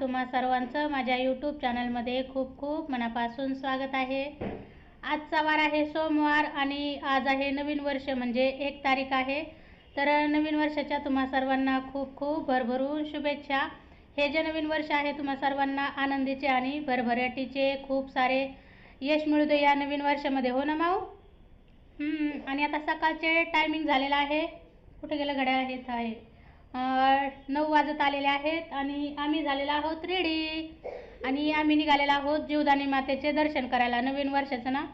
तुम्हा सर्वांचं माझ्या यूट्यूब चॅनलमध्ये खूप खूप मनापासून स्वागत आहे. आजचा वार आहे सोमवार आणि आज आहे नवीन वर्ष म्हणजे एक तारीख आहे. तर नवीन वर्षाच्या तुम्हा सर्वांना खूप खूप भरभरून शुभेच्छा. हे जे नवीन वर्ष आहे तुम्हा सर्वांना आनंदीचे आणि भरभराटीचे खूप सारे यश मिळू दे या नवीन वर्षामध्ये हो ना माऊ? आणि आता सकाळचे टायमिंग झालेलं आहे. कुठे गेलं? घड्याळ आहे आहे. नऊ वाजत आलेले आहेत आणि आम्ही झालेलो आहोत रेडी आणि आम्ही निघालेलो आहोत जीवदानी मातेचे दर्शन करायला. नवीन वर्षाचं ना?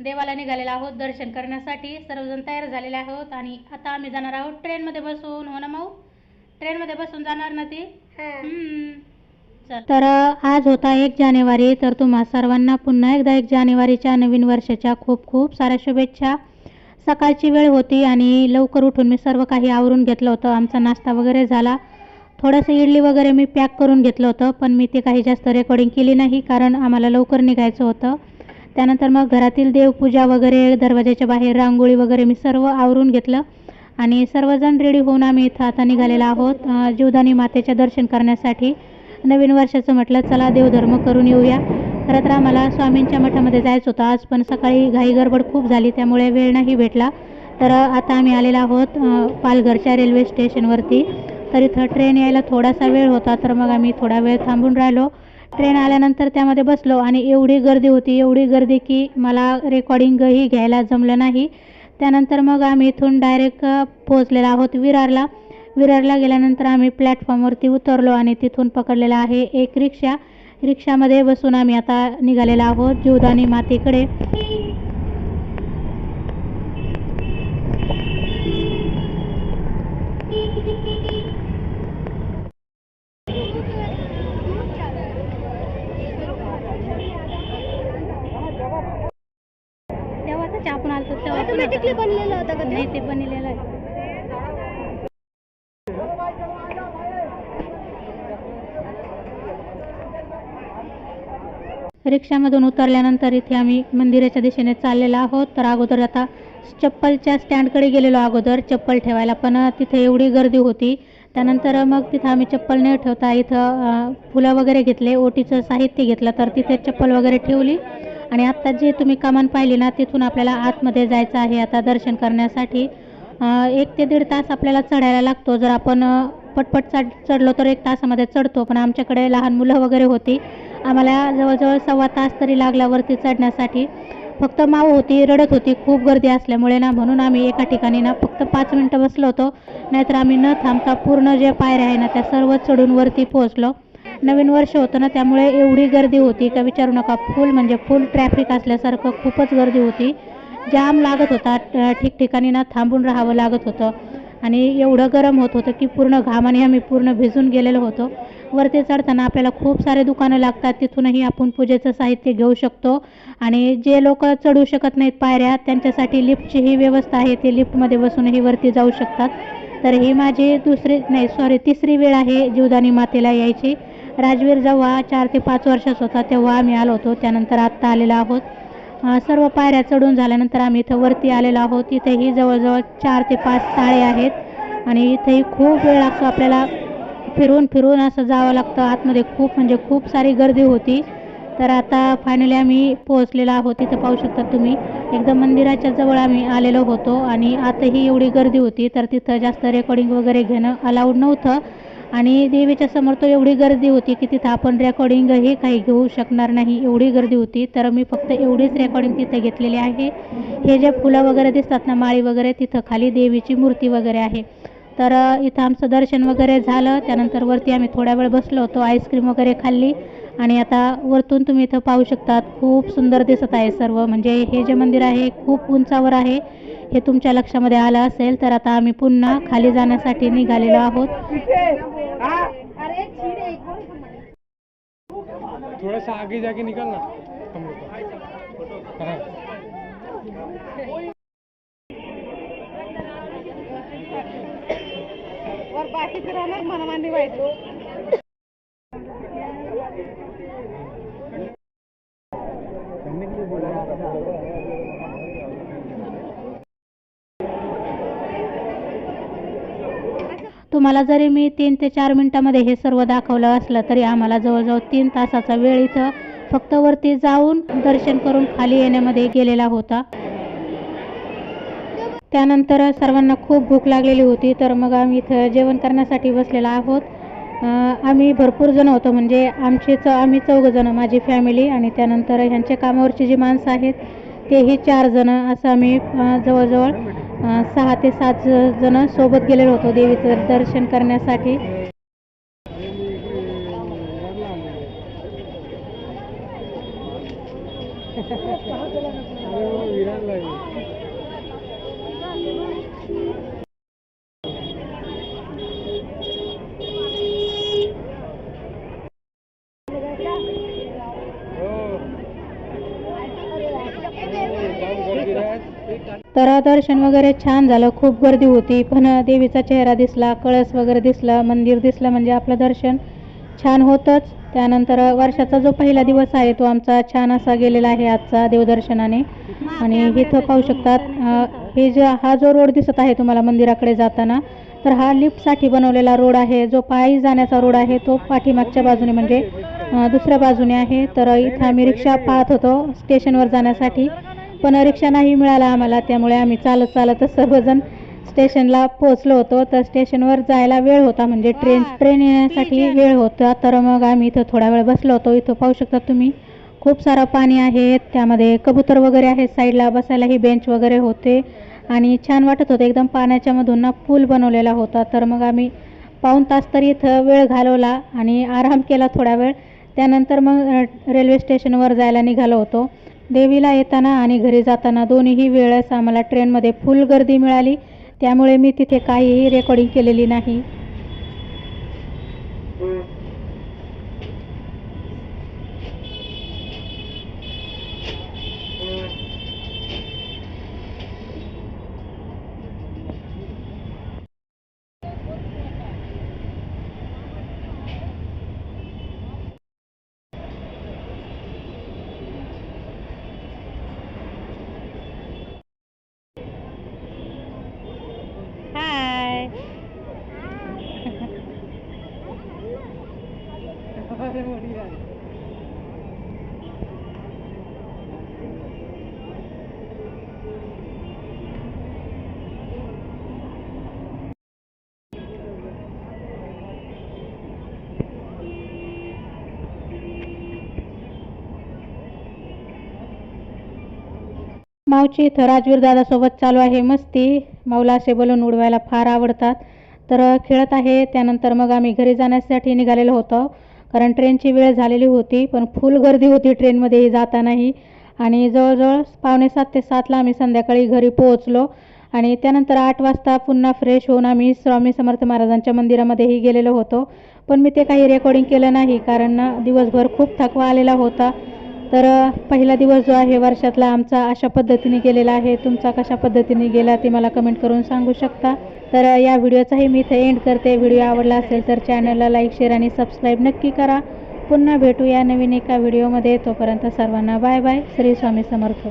देवाला निघालेलो आहोत दर्शन करण्यासाठी. सर्वजण तयार झालेले आहोत आणि आता आम्ही जाणार आहोत ट्रेनमध्ये बसून. हो ना माऊ? ट्रेनमध्ये बसून जाणार ना ती. तर आज होता एक जानेवारी. तर तुम्हा सर्वांना पुन्हा एकदा एक जानेवारीच्या नवीन वर्षाच्या खूप खूप साऱ्या शुभेच्छा. सकाळची वेळ होती आणि लवकर उठून मी सर्व काही आवरून घेतलं होतं. आमचा नाश्ता वगैरे झाला. थोडंसं इडली वगैरे मी पॅक करून घेतलं होतं पण मी ते काही जास्त रेकॉर्डिंग केली नाही कारण आम्हाला लवकर निघायचं होतं. त्यानंतर मग घरातील देवपूजा वगैरे दरवाजाच्या बाहेर रांगोळी वगैरे मी सर्व आवरून घेतलं आणि सर्वजण रेडी होऊन आम्ही इथं आता निघालेलो आहोत. जीवधानी जीवदानी मातेच्या दर्शन करण्यासाठी नवीन वर्षाचं म्हटलं चला देवधर्म करून येऊया. खरं तर आम्हाला स्वामींच्या मठामध्ये जायचं होतं. आज पण सकाळी घाई गडबड खूप झाली त्यामुळे वेळ नाही भेटला. तर आता आम्ही आलेलो आहोत पालघरच्या रेल्वे स्टेशनवरती. तर इथं ट्रेन यायला थोडासा वेळ होता तर मग आम्ही थोडा वेळ थांबून राहिलो. ट्रेन आल्यानंतर त्यामध्ये बसलो आणि एवढी गर्दी होती एवढी गर्दी की मला रेकॉर्डिंगही घ्यायला जमलं नाही. त्यानंतर मग आम्ही इथून डायरेक्ट पोहोचलेलो आहोत विरारला. विरारला गेल्यानंतर आम्ही प्लॅटफॉर्मवरती उतरलो आणि तिथून पकडलेला आहे एक रिक्षा. रिक्षामध्ये बसून आम्ही आता निघालेलो आहोत जीवदानी मातेकडे तेव्हा आपण आलतो तेव्हा पण ऑटोमॅटिकली होतं. बनलेलं होतं का ते? नाही ते बनलेलं आहे रिक्षामधून उतरल्यानंतर इथे आम्ही मंदिराच्या दिशेने चाललेलो आहोत. तर अगोदर आता चप्पलच्या स्टँडकडे गेलेलो अगोदर चप्पल ठेवायला. पण तिथे एवढी गर्दी होती. त्यानंतर मग तिथं आम्ही चप्पल न ठेवता इथं फुलं वगैरे घेतले ओटीचं साहित्य घेतलं. तर तिथे चप्पल वगैरे ठेवली. आणि आत्ता जे तुम्ही कमान पाहिली ना तिथून आपल्याला आतमध्ये जायचं आहे आता दर्शन करण्यासाठी. एक ते दीड तास आपल्याला चढायला लागतो. जर आपण पटपट चढ चढलो तर एक तासामध्ये चढतो. पण आमच्याकडे लहान मुलं वगैरे होती. आम्हाला जवळजवळ सव्वा तास तरी लागला वरती चढण्यासाठी. फक्त माऊ होती रडत होती खूप गर्दी असल्यामुळे ना म्हणून आम्ही एका ठिकाणी ना फक्त पाच मिनटं बसलो होतो. नाहीतर आम्ही न थांबता पूर्ण जे पायऱ्या आहे ना त्या सर्व चढून वरती पोहोचलो. नवीन वर्ष होतं ना त्यामुळे एवढी गर्दी होती का विचारू नका फुल म्हणजे फुल ट्रॅफिक असल्यासारखं खूपच गर्दी होती. जाम लागत होता ठिकठिकाणी ना थांबून राहावं लागत होतं. आणि एवढं गरम होत होतं की पूर्ण घामाने आम्ही पूर्ण भिजून गेलेलो होतो. वरती चढताना आपल्याला खूप सारे दुकानं लागतात. तिथूनही आपण पूजेचं साहित्य घेऊ शकतो. आणि जे लोक चढू शकत नाहीत पायऱ्या त्यांच्यासाठी लिफ्टची ही व्यवस्था आहे. ते लिफ्टमध्ये बसूनही वरती जाऊ शकतात. तर ही माझी दुसरी नाही सॉरी तिसरी वेळ आहे जीवदानी मातेला यायची. राजवीर जेव्हा चार ते पाच वर्षाचा होता तेव्हा आम्ही आलो होतो. त्यानंतर आत्ता आलेलो आहोत. सर्व पायऱ्या चढून झाल्यानंतर आम्ही इथं वरती आलेलो आहोत. इथेही जवळजवळ चार ते पाच ताळे आहेत. आणि इथेही खूप वेळ लागतो आपल्याला फिरून फिरून असं जावं लागतं. आतमध्ये खूप म्हणजे खूप सारी गर्दी होती. तर आता फायनली आम्ही पोहोचलेलो आहोत. इथं पाहू शकता तुम्ही. एकदम मंदिराच्या जवळ आम्ही आलेलो होतो आणि आताही एवढी गर्दी होती. तर तिथं जास्त रेकॉर्डिंग वगैरे घेणं अलाउड नव्हतं. आणि देवीच्या समोर तो एवढी गर्दी होती की तिथं आपण रेकॉर्डिंगही काही घेऊ शकणार नाही. एवढी गर्दी होती. तर मी फक्त एवढीच रेकॉर्डिंग तिथं घेतलेली आहे. हे जे फुलं वगैरे दिसतात ना माळी वगैरे तिथं खाली देवीची मूर्ती वगैरे आहे. तर इथं आमचं दर्शन वगैरे झालं. त्यानंतर वरती आम्ही थोड्या वेळ बसलो होतो आईस्क्रीम वगैरे खाल्ली. आणि आता वरतून तुम्ही इथं पाहू शकतात खूप सुंदर दिसत आहे सर्व. म्हणजे हे जे मंदिर आहे खूप उंचावर आहे. हे तुमच्या लक्षामध्ये आलं असेल तर आता आम्ही पुन्हा खाली जाण्यासाठी निघालेलो आहोत. अरे आगे जागे निघाल ना. बाकीचं राहणार मनमानी व्हायचो. तुम्हाला जरी मी तीन ते चार मिनटामध्ये हे सर्व दाखवलं असलं तरी आम्हाला जवळजवळ तीन तासाचा वेळ इथं फक्त वरती जाऊन दर्शन करून खाली येण्यामध्ये गेलेला होता. त्यानंतर सर्वांना खूप भूक लागलेली होती तर मग आम्ही इथं जेवण करण्यासाठी बसलेलो आहोत. आम्ही भरपूर जण होतो म्हणजे आमचे च आम्ही चौघजणं माझी फॅमिली आणि त्यानंतर ह्यांच्या कामावरची जी माणसं आहेत तेही चार जणं असं आम्ही जवळजवळ सहा ते सात जणं सोबत गेलेलो होतो देवीचं दर्शन करण्यासाठी. तर दर्शन वगैरे छान झालं. खूप गर्दी होती. पण देवीचा चेहरा दिसला कळस वगैरे दिसला मंदिर दिसलं म्हणजे आपलं दर्शन छान होतंच. त्यानंतर वर्षाचा जो पहिला दिवस आहे तो आमचा छान असा गेलेला आहे आजचा देवदर्शनाने. आणि इथं पाहू शकतात हे जो हा जो रोड दिसत आहे तुम्हाला मंदिराकडे जाताना तर हा लिफ्टसाठी बनवलेला रोड आहे. जो पायी जाण्याचा रोड आहे तो पाठीमागच्या बाजूने म्हणजे दुसऱ्या बाजूने आहे. तर इथं आम्ही रिक्षा पाहत होतो स्टेशनवर जाण्यासाठी. पण रिक्षा नाही मिळाला आम्हाला त्यामुळे आम्ही चालत चालतच सर्वजण स्टेशनला पोहोचलो होतो. तर स्टेशनवर जायला वेळ होता म्हणजे ट्रेन ट्रेन येण्यासाठी वेळ होता. तर मग आम्ही इथं थोडा वेळ बसलो होतो. इथं पाहू शकता तुम्ही खूप सारं पाणी आहे. त्यामध्ये कबूतर वगैरे आहेत साईडला बसायलाही बेंच वगैरे होते. आणि छान वाटत होतं. एकदम पाण्याच्या मधून ना पूल बनवलेला होता. तर मग आम्ही पाऊण तास तरी इथं वेळ घालवला आणि आराम केला थोडा वेळ. त्यानंतर मग रेल्वे स्टेशनवर जायला निघालो होतो. देवीला येताना आणि घरी जाताना दोन्हीही वेळेस आम्हाला ट्रेनमध्ये फुल गर्दी मिळाली. त्यामुळे मी तिथे काहीही रेकॉर्डिंग केलेली नाही. मावची तर राजवीर दादासोबत चालू आहे. मस्ती. माऊला असे बलून उडवायला फार आवडतात. तर खेळत आहे. त्यानंतर मग आम्ही घरी जाण्यासाठी निघालेलो होतो. कारण ट्रेनची वेळ झालेली होती पण फुल गर्दी होती ट्रेनमध्येही जातानाही. आणि जवळजवळ पावणे सात ते सातला आम्ही संध्याकाळी घरी पोहोचलो. आणि त्यानंतर आठ वाजता पुन्हा फ्रेश होऊन आम्ही स्वामी समर्थ महाराजांच्या मंदिरामध्येही गेलेलो होतो. पण मी ते काही रेकॉर्डिंग केलं नाही कारण दिवसभर खूप थकवा आलेला होता. तर पहिला दिवस जो आहे वर्षातला आमचा अशा पद्धतीने गेलेला आहे. तुमचा कशा पद्धतीने गेला ते मला कमेंट करून सांगू शकता. तर या व्हिडिओचाही मी इथे एंड करते. व्हिडिओ आवडला असेल तर चॅनलला लाईक शेअर आणि सबस्क्राईब नक्की करा. पुन्हा भेटू या नवीन एका व्हिडिओमध्ये तोपर्यंत सर्वांना बाय बाय श्री स्वामी समर्थ.